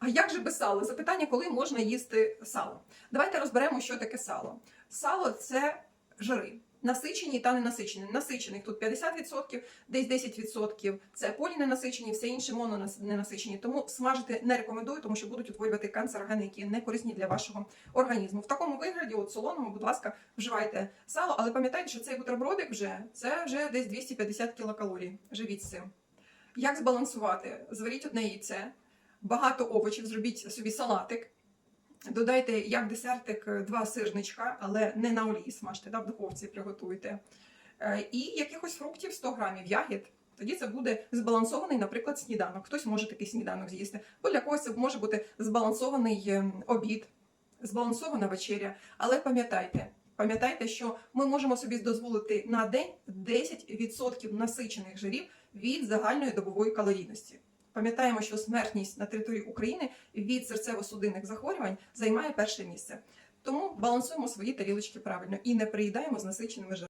А як же без сала? Запитання, коли можна їсти сало? Давайте розберемо, що таке сало. Сало це жири. Насичені та ненасичені. Насичених тут 50%, десь 10% це поліненасичені, все інше мононенасичені. Тому смажити не рекомендую, тому що будуть утворювати канцерогени, які не корисні для вашого організму. В такому вигляді, от солоному, будь ласка, вживайте сало, але пам'ятайте, що цей бутербродик вже це вже десь 250 кілокалорій. Живіть цим. Як збалансувати? Зваріть одне яйце, багато овочів, зробіть собі салатик. Додайте як десертик е, два сирничка, але не на олії смажте, да, в духовці приготуйте. Е, І якихось фруктів 100 грамів ягід. Тоді це буде збалансований, наприклад, сніданок. Хтось може такий сніданок з'їсти. Бо для когось це може бути збалансований ем, обід, збалансована вечеря. Але пам'ятайте, пам'ятайте, що ми можемо собі дозволити на день 10% насичених жирів від загальної добової калорійності. Пам'ятаємо, що смертність на території України від серцево-судинних захворювань займає перше місце. Тому балансуємо свої тарілочки правильно і не приїдаємо з насиченими жирами.